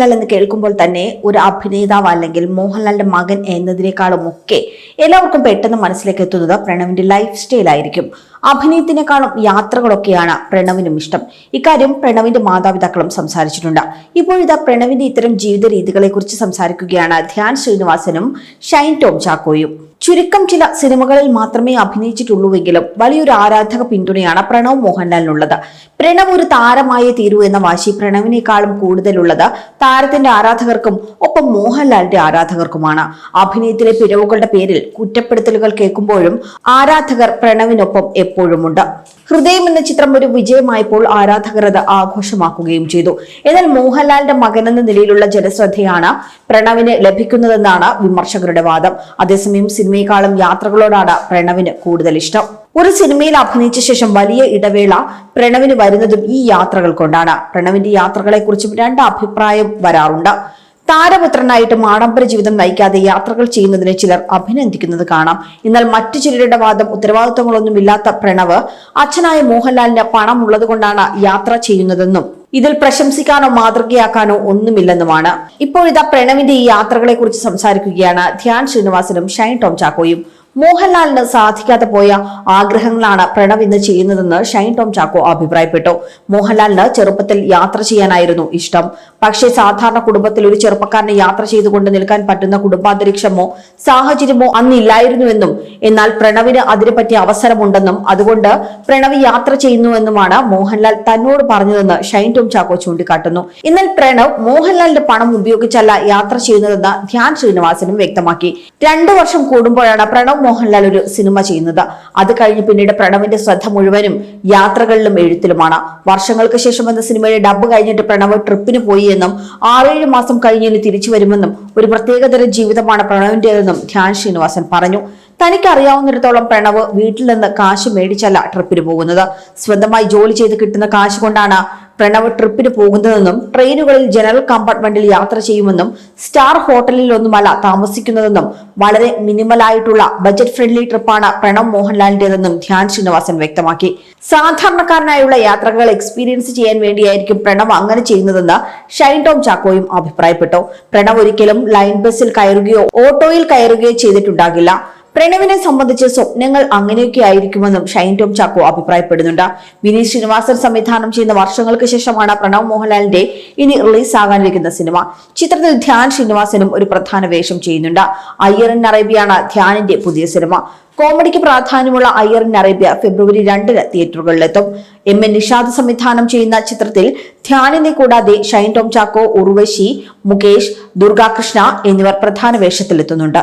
മോഹൻലാൽ എന്ന് കേൾക്കുമ്പോൾ തന്നെ ഒരു അഭിനേതാവ് അല്ലെങ്കിൽ മോഹൻലാലിന്റെ മകൻ എന്നതിനേക്കാളും ഒക്കെ എല്ലാവർക്കും പെട്ടെന്ന് മനസ്സിലേക്ക് എത്തുന്നത് പ്രണവിന്റെ ലൈഫ് സ്റ്റൈൽ ആയിരിക്കും. അഭിനയത്തിനേക്കാളും യാത്രകളൊക്കെയാണ് പ്രണവിനും ഇഷ്ടം. ഇക്കാര്യം പ്രണവിന്റെ മാതാപിതാക്കളും സംസാരിച്ചിട്ടുണ്ട്. ഇപ്പോഴിതാ പ്രണവിന്റെ ഇത്തരം ജീവിത രീതികളെ കുറിച്ച് സംസാരിക്കുകയാണ് ധ്യാൻ ശ്രീനിവാസനും ഷൈൻ ടോം ചാക്കോയും. ചുരുക്കം ചില സിനിമകളിൽ മാത്രമേ അഭിനയിച്ചിട്ടുള്ളൂവെങ്കിലും വലിയൊരു ആരാധക പിന്തുണയാണ് പ്രണവ് മോഹൻലാലിനുള്ളത്. പ്രണവ് ഒരു താരമായേ തീരൂ എന്ന വാശി പ്രണവിനേക്കാളും കൂടുതലുള്ളത് താരത്തിന്റെ ആരാധകർക്കും ഒപ്പം മോഹൻലാലിന്റെ ആരാധകർക്കുമാണ്. അഭിനയത്തിലെ പിഴവുകളുടെ പേരിൽ കുറ്റപ്പെടുത്തലുകൾ കേൾക്കുമ്പോഴും ആരാധകർ പ്രണവിനൊപ്പം എപ്പോഴുമുണ്ട്. ഹൃദയം എന്ന ചിത്രം ഒരു വിജയമായപ്പോൾ ആരാധകർ അത് ആഘോഷമാക്കുകയും ചെയ്തു. എന്നാൽ മോഹൻലാലിന്റെ മകൻ എന്ന നിലയിലുള്ള ജനശ്രദ്ധയാണ് പ്രണവിന് ലഭിക്കുന്നതെന്നാണ് വിമർശകരുടെ വാദം. അതേസമയം സിനിമയെക്കാളും യാത്രകളോടാണ് പ്രണവിന് കൂടുതൽ ഇഷ്ടം. ഒരു സിനിമയിൽ അഭിനയിച്ച ശേഷം വലിയ ഇടവേള പ്രണവിന് വരുന്നതും ഈ യാത്രകൾ കൊണ്ടാണ്. പ്രണവിന്റെ യാത്രകളെ യാത്രകളെക്കുറിച്ചും രണ്ട് അഭിപ്രായം വരാറുണ്ട്. താരപുത്രനായിട്ടും മാടമ്പര ജീവിതം നയിക്കാതെ യാത്രകൾ ചെയ്യുന്നതിനെ ചിലർ അഭിനന്ദിക്കുന്നത് കാണാം. എന്നാൽ മറ്റു ചിലരുടെ വാദം ഉത്തരവാദിത്വങ്ങളൊന്നും ഇല്ലാത്ത പ്രണവ് അച്ഛനായ മോഹൻലാലിന് പണം ഉള്ളതുകൊണ്ടാണ് യാത്ര ചെയ്യുന്നതെന്നും ഇതിൽ പ്രശംസിക്കാനോ മാതൃകയാക്കാനോ ഒന്നുമില്ലെന്നുമാണ്. ഇപ്പോഴിതാ പ്രണവിന്റെ ഈ യാത്രകളെ കുറിച്ച് സംസാരിക്കുകയാണ് ധ്യാൻ ശ്രീനിവാസനും ഷൈൻ ടോം ചാക്കോയും. മോഹൻലാലിന് സാധിക്കാതെ പോയ ആഗ്രഹങ്ങളാണ് പ്രണവ് ഇന്ന് ചെയ്യുന്നതെന്ന് ഷൈൻ ടോം ചാക്കോ അഭിപ്രായപ്പെട്ടു. മോഹൻലാലിന് ചെറുപ്പത്തിൽ യാത്ര ചെയ്യാനായിരുന്നു ഇഷ്ടം. പക്ഷേ സാധാരണ കുടുംബത്തിൽ ഒരു ചെറുപ്പക്കാരനെ യാത്ര ചെയ്തുകൊണ്ട് നിൽക്കാൻ പറ്റുന്ന കുടുംബാന്തരീക്ഷമോ സാഹചര്യമോ അന്നില്ലായിരുന്നുവെന്നും എന്നാൽ പ്രണവിന് അതിനെ പറ്റിയ അവസരമുണ്ടെന്നും അതുകൊണ്ട് പ്രണവ് യാത്ര ചെയ്യുന്നുവെന്നുമാണ് മോഹൻലാൽ തന്നോട് പറഞ്ഞതെന്ന് ഷൈൻ ടോം ചാക്കോ ചൂണ്ടിക്കാട്ടുന്നു. എന്നാൽ പ്രണവ് മോഹൻലാലിന്റെ പണം ഉപയോഗിച്ചല്ല യാത്ര ചെയ്യുന്നതെന്ന് ധ്യാൻ ശ്രീനിവാസനും വ്യക്തമാക്കി. രണ്ടു വർഷം കൂടുമ്പോഴാണ് പ്രണവ് മോഹൻലാൽ ഒരു സിനിമ ചെയ്യുന്നത്. അത് കഴിഞ്ഞ് പിന്നീട് പ്രണവിന്റെ ശ്രദ്ധ മുഴുവനും യാത്രകളിലും എഴുത്തിലുമാണ്. വർഷങ്ങൾക്ക് ശേഷം എന്ന സിനിമയുടെ ഡബ്ബ് കഴിഞ്ഞിട്ട് പ്രണവ് ട്രിപ്പിന് പോയി എന്നും ആറേഴ് മാസം കഴിഞ്ഞതിന് തിരിച്ചു വരുമെന്നും ഒരു പ്രത്യേകതരം ജീവിതമാണ് പ്രണവിന്റേതെന്നും ധ്യാൻ ശ്രീനിവാസൻ പറഞ്ഞു. തനിക്ക് അറിയാവുന്നിടത്തോളം പ്രണവ് വീട്ടിൽ നിന്ന് കാശ് മേടിച്ചല്ല ട്രിപ്പിന് പോകുന്നത്. സ്വന്തമായി ജോലി ചെയ്ത് കിട്ടുന്ന കാശ് കൊണ്ടാണ് പ്രണവ് ട്രിപ്പിന് പോകുന്നതെന്നും ട്രെയിനുകളിൽ ജനറൽ കമ്പാർട്ട്മെന്റിൽ യാത്ര ചെയ്യുമെന്നും സ്റ്റാർ ഹോട്ടലിലൊന്നുമല്ല താമസിക്കുന്നതെന്നും വളരെ മിനിമലായിട്ടുള്ള ബജറ്റ് ഫ്രണ്ട്ലി ട്രിപ്പാണ് പ്രണവ് മോഹൻലാലിന്റേതെന്നും ധ്യാൻ ശ്രീനിവാസൻ വ്യക്തമാക്കി. സാധാരണക്കാരനായുള്ള യാത്രകൾ എക്സ്പീരിയൻസ് ചെയ്യാൻ വേണ്ടിയായിരിക്കും പ്രണവ് അങ്ങനെ ചെയ്യുന്നതെന്ന് ഷൈൻ ടോം ചാക്കോയും അഭിപ്രായപ്പെട്ടു. പ്രണവ് ഒരിക്കലും ലൈൻ ബസ്സിൽ കയറുകയോ ഓട്ടോയിൽ കയറുകയോ ചെയ്തിട്ടുണ്ടാകില്ല. പ്രണവിനെ സംബന്ധിച്ച് സ്വപ്നങ്ങൾ അങ്ങനെയൊക്കെ ആയിരിക്കുമെന്നും ഷൈൻ ടോം ചാക്കോ അഭിപ്രായപ്പെടുന്നുണ്ട്. വിനീത് ശ്രീനിവാസൻ സംവിധാനം ചെയ്യുന്ന വർഷങ്ങൾക്ക് ശേഷമാണ് പ്രണവ് മോഹൻലാലിന്റെ ഇനി റിലീസ് ആകാനിരിക്കുന്ന സിനിമ. ചിത്രത്തിൽ ധ്യാൻ ശ്രീനിവാസനും ഒരു പ്രധാന വേഷം ചെയ്യുന്നുണ്ട്. അയ്യർ ഇൻ അറേബ്യയാണ് ധ്യാനിന്റെ പുതിയ സിനിമ. കോമഡിക്ക് പ്രാധാന്യമുള്ള അയ്യർ ഇൻ അറേബ്യ ഫെബ്രുവരി രണ്ടിന് തിയേറ്ററുകളിലെത്തും. എം എൻ നിഷാദ് സംവിധാനം ചെയ്യുന്ന ചിത്രത്തിൽ ധ്യാനിനെ കൂടാതെ ഷൈൻ ടോം ചാക്കോ ഉർവശി മുകേഷ് ദുർഗാകൃഷ്ണ എന്നിവർ പ്രധാന വേഷത്തിലെത്തുന്നുണ്ട്.